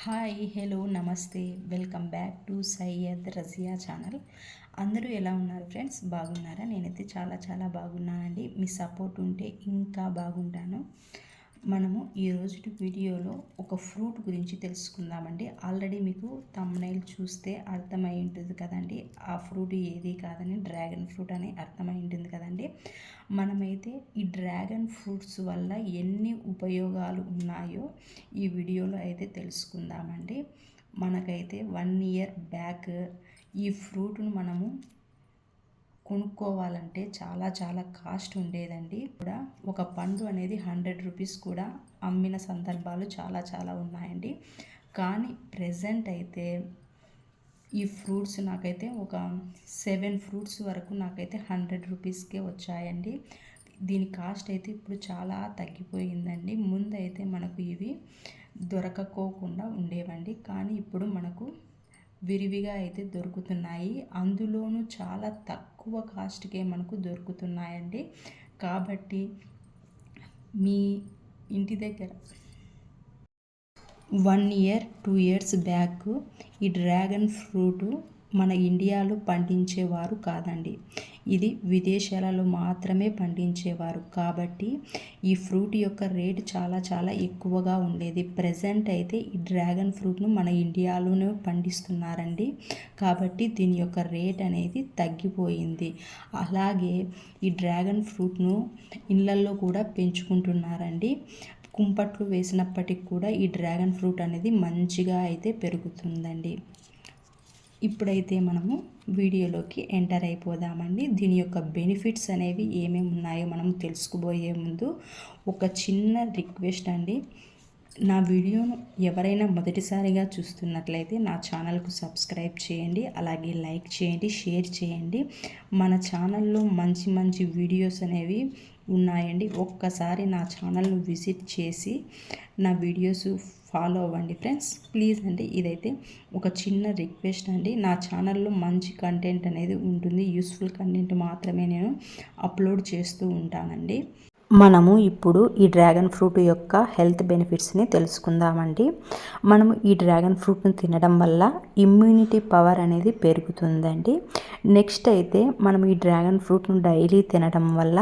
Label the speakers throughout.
Speaker 1: Hi hello నమస్తే. Welcome back to Syed Razia channel. అందరూ ఎలా ఉన్నారు ఫ్రెండ్స్? బాగున్నారా? నేనైతే చాలా చాలా బాగున్నానండి. మీ సపోర్ట్ ఉంటే ఇంకా బాగుంటాను. మనము ఈ రోజు వీడియోలో ఒక ఫ్రూట్ గురించి తెలుసుకుందామండి. ఆల్రెడీ మీకు తమ్నైల్ చూస్తే అర్థమై ఉంటుంది కదండి. ఆ ఫ్రూట్ ఏది కాదని డ్రాగన్ ఫ్రూట్ అని అర్థమై ఉంటుంది కదండి. మనమైతే ఈ డ్రాగన్ ఫ్రూట్స్ వల్ల ఎన్ని ఉపయోగాలు ఉన్నాయో ఈ వీడియోలో అయితే తెలుసుకుందామండి. మనకైతే వన్ ఇయర్ బ్యాక్ ఈ ఫ్రూట్ను మనము కొనుక్కోవాలంటే చాలా చాలా కాస్ట్ ఉండేదండి. కూడా ఒక పండు అనేది హండ్రెడ్ రూపీస్ కూడా అమ్మిన సందర్భాలు చాలా చాలా ఉన్నాయండి. కానీ ప్రజెంట్ అయితే ఈ ఫ్రూట్స్ నాకైతే ఒక సెవెన్ ఫ్రూట్స్ వరకు నాకైతే హండ్రెడ్ రూపీస్కే వచ్చాయండి. దీని కాస్ట్ అయితే ఇప్పుడు చాలా తగ్గిపోయిందండి. ముందైతే మనకు ఇవి దొరకకోకుండా ఉండేవండి. కానీ ఇప్పుడు మనకు విరివిగా అయితే దొరుకుతున్నాయి. అందులోనూ చాలా తక్కువ కాస్ట్కే మనకు దొరుకుతున్నాయండి. కాబట్టి మీ ఇంటి దగ్గర one year two years back ఈ డ్రాగన్ ఫ్రూటు మన ఇండియాలో పండించేవారు కాదండి. ఇది విదేశాలలో మాత్రమే పండించేవారు. కాబట్టి ఈ ఫ్రూట్ యొక్క రేటు చాలా చాలా ఎక్కువగా ఉండేది. ప్రజెంట్ అయితే ఈ డ్రాగన్ ఫ్రూట్ను మన ఇండియాలోనే పండిస్తున్నారండి. కాబట్టి దీని యొక్క రేట్ అనేది తగ్గిపోయింది. అలాగే ఈ డ్రాగన్ ఫ్రూట్ను ఇళ్ళల్లో కూడా పెంచుకుంటున్నారండి. కుంపట్లు వేసినప్పటికి కూడా ఈ డ్రాగన్ ఫ్రూట్ అనేది మంచిగా అయితే పెరుగుతుందండి. ఇప్పుడైతే మనము వీడియోలోకి ఎంటర్ అయిపోదామండి. దీని యొక్క బెనిఫిట్స్ అనేవి ఏమేమి ఉన్నాయో మనం తెలుసుకుపోయే ముందు ఒక చిన్న రిక్వెస్ట్ అండి. నా వీడియోను ఎవరైనా మొదటిసారిగా చూస్తున్నట్లయితే నా ఛానల్కు సబ్స్క్రైబ్ చేయండి. అలాగే లైక్ చేయండి షేర్ చేయండి. మన ఛానల్లో మంచి మంచి వీడియోస్ అనేవి ఉన్నాయండి. ఒక్కసారి నా ఛానల్ను విజిట్ చేసి నా వీడియోస్ ఫాలో అవ్వండి ఫ్రెండ్స్. ప్లీజ్ అండి ఇదైతే ఒక చిన్న రిక్వెస్ట్ అండి. నా ఛానల్లో మంచి కంటెంట్ అనేది ఉంటుంది. యూస్ఫుల్ కంటెంట్ మాత్రమే నేను అప్లోడ్ చేస్తూ ఉంటానండి. మనము ఇప్పుడు ఈ డ్రాగన్ ఫ్రూట్ యొక్క హెల్త్ బెనిఫిట్స్ని తెలుసుకుందామండి. మనము ఈ డ్రాగన్ ఫ్రూట్ని తినడం వల్ల ఇమ్యూనిటీ పవర్ అనేది పెరుగుతుందండి. నెక్స్ట్ అయితే మనం ఈ డ్రాగన్ ఫ్రూట్ను డైలీ తినడం వల్ల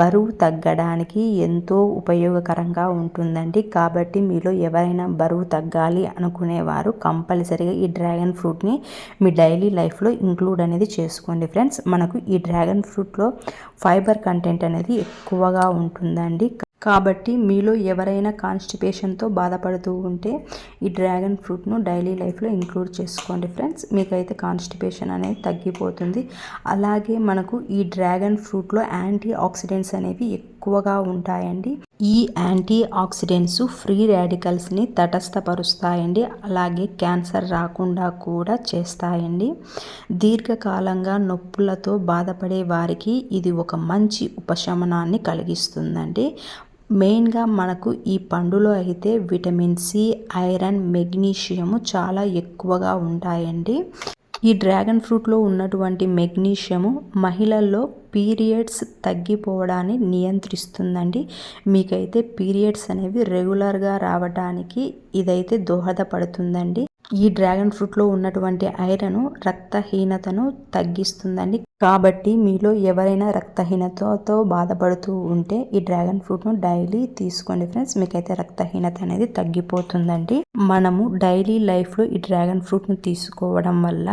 Speaker 1: బరువు తగ్గడానికి ఎంతో ఉపయోగకరంగా ఉంటుందండి. కాబట్టి మీలో ఎవరైనా బరువు తగ్గాలి అనుకునేవారు కంపల్సరీగా ఈ డ్రాగన్ ఫ్రూట్ని మీ డైలీ లైఫ్లో ఇంక్లూడ్ అనేది చేసుకోండి ఫ్రెండ్స్. మనకు ఈ డ్రాగన్ ఫ్రూట్లో ఫైబర్ కంటెంట్ అనేది ఎక్కువగా ఉంటుందండి. కాబట్టి మీలో ఎవరైనా కాన్స్టిపేషన్తో బాధపడుతూ ఉంటే ఈ డ్రాగన్ ఫ్రూట్ను డైలీ లైఫ్లో ఇంక్లూడ్ చేసుకోండి ఫ్రెండ్స్. మీకైతే కాన్స్టిపేషన్ అనేది తగ్గిపోతుంది. అలాగే మనకు ఈ డ్రాగన్ ఫ్రూట్లో యాంటీ ఆక్సిడెంట్స్ అనేవి ఎక్కువగా ఉంటాయండి. ఈ యాంటీ ఆక్సిడెంట్స్ ఫ్రీ రాడికల్స్ని తటస్థపరుస్తాయండి. అలాగే క్యాన్సర్ రాకుండా కూడా చేస్తాయండి. దీర్ఘకాలంగా నొప్పులతో బాధపడే వారికి ఇది ఒక మంచి ఉపశమనాన్ని కలిగిస్తుందండి. మెయిన్గా మనకు ఈ పండులో అయితే విటమిన్ సి ఐరన్ మెగ్నీషియము చాలా ఎక్కువగా ఉంటాయండి. ఈ డ్రాగన్ ఫ్రూట్లో ఉన్నటువంటి మెగ్నీషియము మహిళల్లో పీరియడ్స్ తగ్గిపోవడాన్ని నియంత్రిస్తుందండి. మీకైతే పీరియడ్స్ అనేవి రెగ్యులర్గా రావడానికి ఇదైతే దోహదపడుతుందండి. ఈ డ్రాగన్ ఫ్రూట్లో ఉన్నటువంటి ఐరన్ రక్తహీనతను తగ్గిస్తుందండి. కాబట్టి మీలో ఎవరైనా రక్తహీనతతో బాధపడుతూ ఉంటే ఈ డ్రాగన్ ఫ్రూట్ను డైలీ తీసుకోండి ఫ్రెండ్స్. మీకైతే రక్తహీనత అనేది తగ్గిపోతుందండి. మనము డైలీ లైఫ్లో ఈ డ్రాగన్ ఫ్రూట్ను తీసుకోవడం వల్ల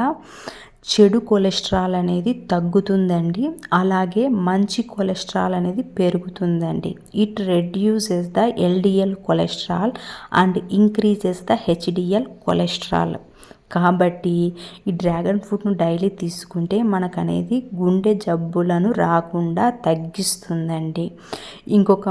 Speaker 1: చెడు కొలెస్ట్రాల్ అనేది తగ్గుతుందండి. అలాగే మంచి కొలెస్ట్రాల్ అనేది పెరుగుతుందండి. It reduces the LDL cholesterol and increases the HDL cholesterol. కాబట్టి ఈ డ్రాగన్ ఫ్రూట్ను డైలీ తీసుకుంటే మనకు అనేది గుండె జబ్బులను రాకుండా తగ్గిస్తుందండి. ఇంకొక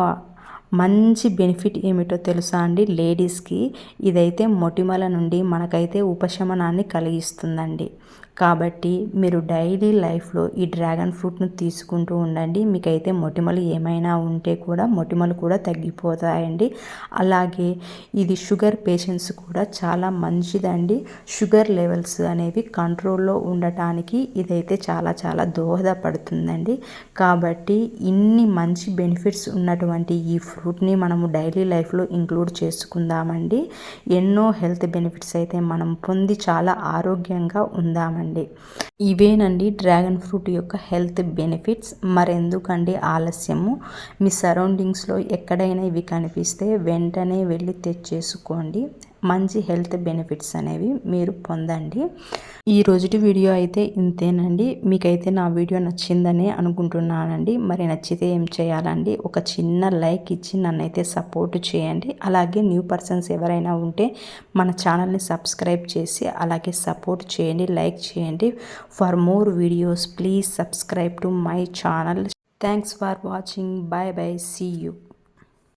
Speaker 1: మంచి బెనిఫిట్ ఏమిటో తెలుసా అండి? లేడీస్కి ఇదైతే మొటిమల నుండి మనకైతే ఉపశమనాన్ని కలిగిస్తుందండి. కాబట్టి మీరు డైలీ లైఫ్లో ఈ డ్రాగన్ ఫ్రూట్ను తీసుకుంటూ ఉండండి. మీకైతే మొటిమలు ఏమైనా ఉంటే కూడా మొటిమలు కూడా తగ్గిపోతాయండి. అలాగే ఇది షుగర్ పేషెంట్స్ కూడా చాలా మంచిదండి. షుగర్ లెవెల్స్ అనేవి కంట్రోల్లో ఉండటానికి ఇదైతే చాలా చాలా దోహదపడుతుందండి. కాబట్టి ఇన్ని మంచి బెనిఫిట్స్ ఉన్నటువంటి ఈ ఫ్రూట్ని మనము డైలీ లైఫ్లో ఇంక్లూడ్ చేసుకుందామండి. ఎన్నో హెల్త్ బెనిఫిట్స్ అయితే మనం పొంది చాలా ఆరోగ్యంగా ఉందామండి. ఇవేనండి డ్రాగన్ ఫ్రూట్ యొక్క హెల్త్ బెనిఫిట్స్. మరెందుకండి ఆలస్యము? మీ సరౌండింగ్స్లో ఎక్కడైనా ఇవి కనిపిస్తే వెంటనే వెళ్ళి తెచ్చేసుకోండి. మంచి హెల్త్ బెనిఫిట్స్ అనేవి మీరు పొందండి. ఈ రోజుటి వీడియో అయితే ఇంతేనండి. మీకైతే నా వీడియో నచ్చిందని అనుకుంటున్నానండి. మరి నచ్చితే ఏం చేయాలండి? ఒక చిన్న లైక్ ఇచ్చి నన్నైతే సపోర్ట్ చేయండి. అలాగే న్యూ పర్సన్స్ ఎవరైనా ఉంటే మన ఛానల్ని సబ్స్క్రైబ్ చేసి అలాగే సపోర్ట్ చేయండి లైక్ చేయండి. For more videos please subscribe to my channel. Thanks for watching. Bye bye see you.